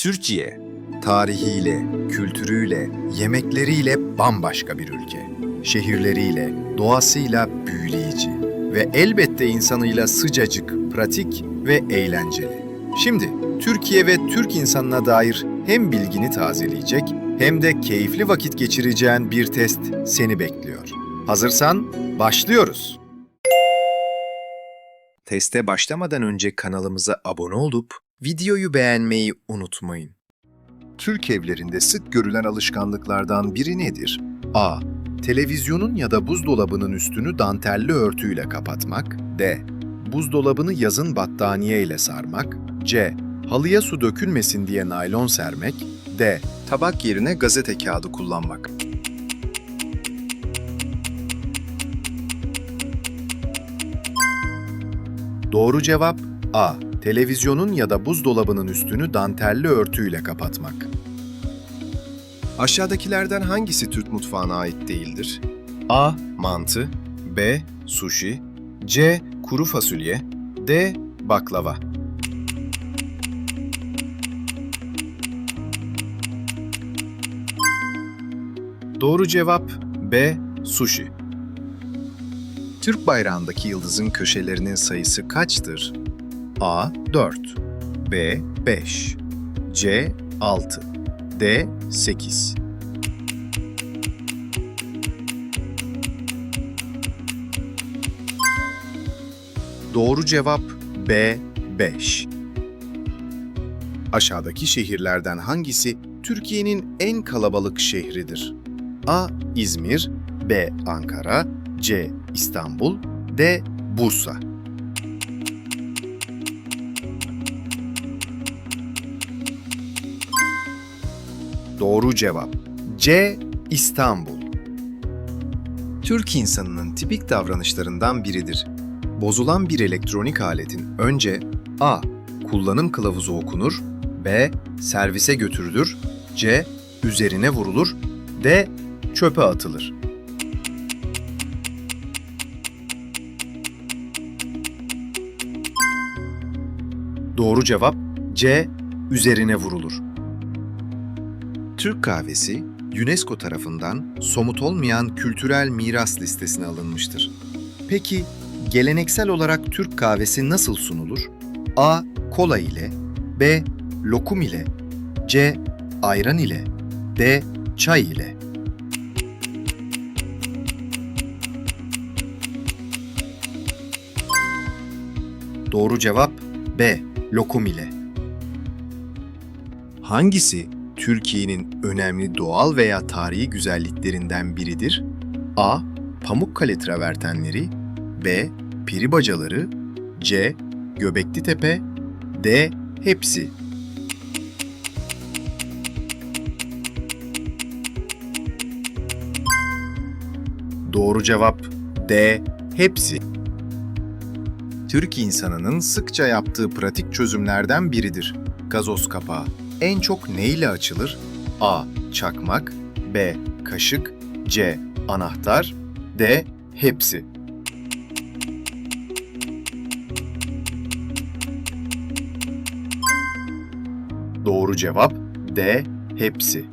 Türkiye, Tarihiyle, kültürüyle, yemekleriyle bambaşka bir ülke. Şehirleriyle, doğasıyla büyüleyici ve elbette insanıyla sıcacık, pratik ve eğlenceli. Şimdi Türkiye ve Türk insanına dair hem bilgini tazeleyecek hem de keyifli vakit geçireceğin bir test seni bekliyor. Hazırsan başlıyoruz. Teste başlamadan önce kanalımıza abone olup videoyu beğenmeyi unutmayın. Türk evlerinde sık görülen alışkanlıklardan biri nedir? A. Televizyonun ya da buzdolabının üstünü dantelli örtüyle kapatmak. D. Buzdolabını yazın battaniye ile sarmak. C. Halıya su dökülmesin diye naylon sermek. D. Tabak yerine gazete kağıdı kullanmak. Doğru cevap A. Televizyonun ya da buzdolabının üstünü dantelli örtüyle kapatmak. Aşağıdakilerden hangisi Türk mutfağına ait değildir? A. Mantı B. Sushi C. Kuru fasulye D. Baklava Doğru cevap B. Sushi. Türk bayrağındaki yıldızın köşelerinin sayısı kaçtır? A. 4 B. 5 C. 6 D. 8 Doğru cevap B. 5 Aşağıdaki şehirlerden hangisi Türkiye'nin en kalabalık şehridir? A. İzmir B. Ankara C. İstanbul D. Bursa Doğru cevap C. İstanbul. Türk insanının tipik davranışlarından biridir. Bozulan bir elektronik aletin önce A. Kullanım kılavuzu okunur, B. Servise götürülür, C. Üzerine vurulur, D. Çöpe atılır. Doğru cevap C. Üzerine vurulur. Türk kahvesi UNESCO tarafından somut olmayan kültürel miras listesine alınmıştır. Peki geleneksel olarak Türk kahvesi nasıl sunulur? A. Kola ile B. Lokum ile C. Ayran ile D. Çay ile Doğru cevap B. Lokum ile. Hangisi Türkiye'nin önemli doğal veya tarihi güzelliklerinden biridir? A. Pamukkale travertenleri B. Piri bacaları C. Göbekli Tepe D. Hepsi Doğru cevap D. Hepsi. Türk insanının sıkça yaptığı pratik çözümlerden biridir. Gazoz kapağı. En çok ne ile açılır? A. Çakmak B. Kaşık C. Anahtar D. Hepsi. Doğru cevap D. Hepsi.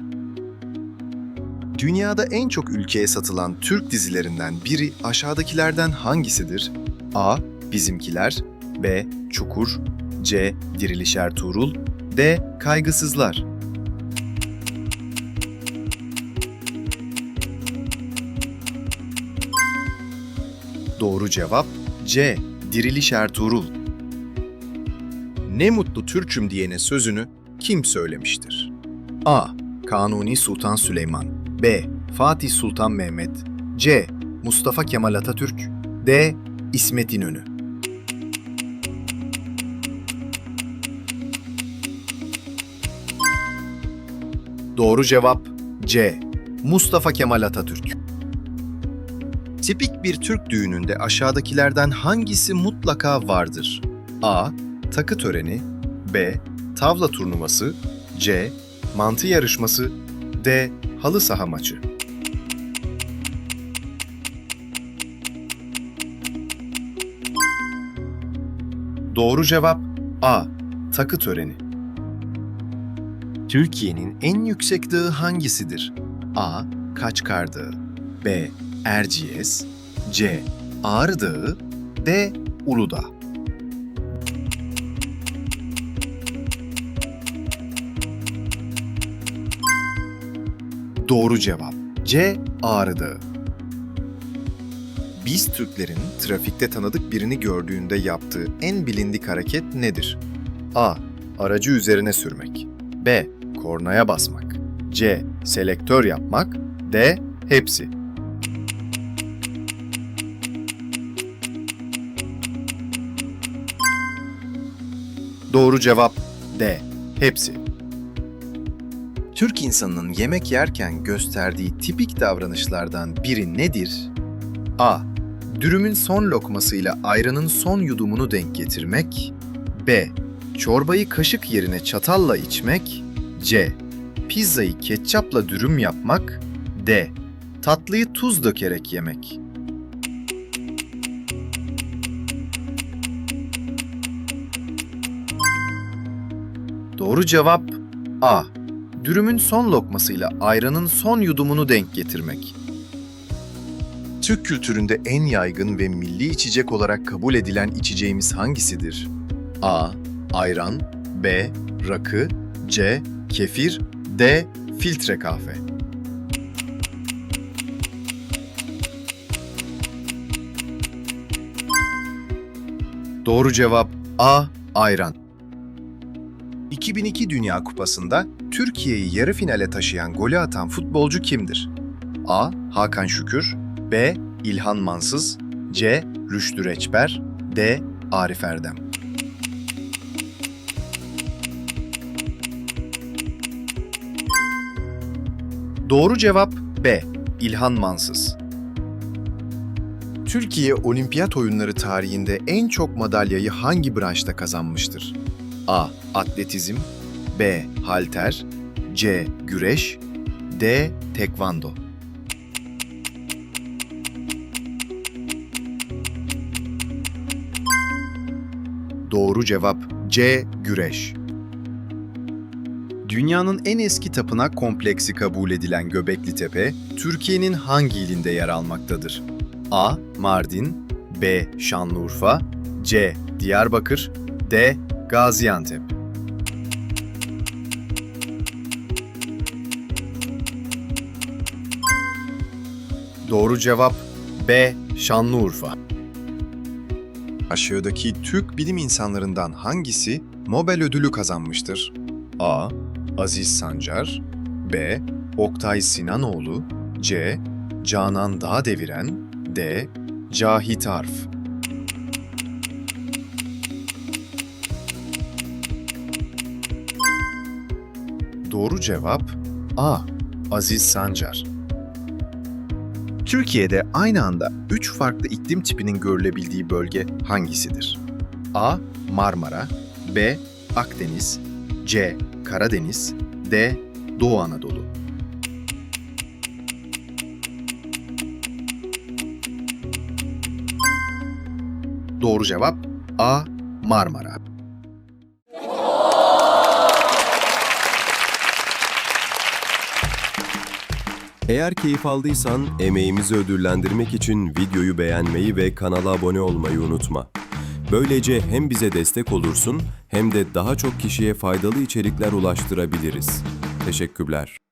Dünyada en çok ülkeye satılan Türk dizilerinden biri aşağıdakilerden hangisidir? A. Bizimkiler B. Çukur C. Diriliş Ertuğrul D. Kaygısızlar Doğru cevap C. Diriliş Ertuğrul. Ne mutlu Türk'üm diyene sözünü kim söylemiştir? A. Kanuni Sultan Süleyman B. Fatih Sultan Mehmet C. Mustafa Kemal Atatürk D. İsmet İnönü Doğru cevap C. Mustafa Kemal Atatürk. Tipik bir Türk düğününde aşağıdakilerden hangisi mutlaka vardır? A. Takı töreni B. Tavla turnuvası C. Mantı yarışması D. Halı saha maçı Doğru cevap A. Takı töreni. Türkiye'nin en yüksek dağı hangisidir? A. Kaçkar Dağı B. Erciyes C. Ağrı Dağı D. Uludağ Doğru cevap C. Ağrı Dağı. Biz Türklerin trafikte tanıdık birini gördüğünde yaptığı en bilindik hareket nedir? A. Aracı üzerine sürmek. B. Kornaya basmak. C. Selektör yapmak. D. Hepsi. Doğru cevap D. Hepsi. Türk insanının yemek yerken gösterdiği tipik davranışlardan biri nedir? A. Dürümün son lokmasıyla ayranın son yudumunu denk getirmek. B. Çorbayı kaşık yerine çatalla içmek. C. Pizzayı ketçapla dürüm yapmak. D. Tatlıyı tuz dökerek yemek. Doğru cevap A. Dürümün son lokmasıyla ayranın son yudumunu denk getirmek. Türk kültüründe en yaygın ve milli içecek olarak kabul edilen içeceğimiz hangisidir? A. Ayran B. Rakı C. Kefir D. Filtre kahve Doğru cevap A. Ayran 2002 Dünya Kupası'nda Türkiye'yi yarı finale taşıyan golü atan futbolcu kimdir? A. Hakan Şükür B. İlhan Mansız C. Rüştü Reçber D. Arif Erdem Doğru cevap B. İlhan Mansız. Türkiye Olimpiyat Oyunları tarihinde en çok madalyayı hangi branşta kazanmıştır? A. Atletizm B. Halter C. Güreş D. Tekvando Doğru cevap C. Güreş. Dünyanın en eski tapınak kompleksi kabul edilen Göbekli Tepe, Türkiye'nin hangi ilinde yer almaktadır? A. Mardin B. Şanlıurfa C. Diyarbakır D. Gaziantep Doğru cevap B. Şanlıurfa. Aşağıdaki Türk bilim insanlarından hangisi Nobel ödülü kazanmıştır? A. Aziz Sancar B. Oktay Sinanoğlu C. Canan Dağdeviren D. Cahit Arf Doğru cevap A. Aziz Sancar. Türkiye'de aynı anda 3 farklı iklim tipinin görülebildiği bölge hangisidir? A. Marmara B. Akdeniz C. Karadeniz D. Doğu Anadolu Doğru cevap A. Marmara. Eğer keyif aldıysan emeğimizi ödüllendirmek için videoyu beğenmeyi ve kanala abone olmayı unutma. Böylece hem bize destek olursun hem de daha çok kişiye faydalı içerikler ulaştırabiliriz. Teşekkürler.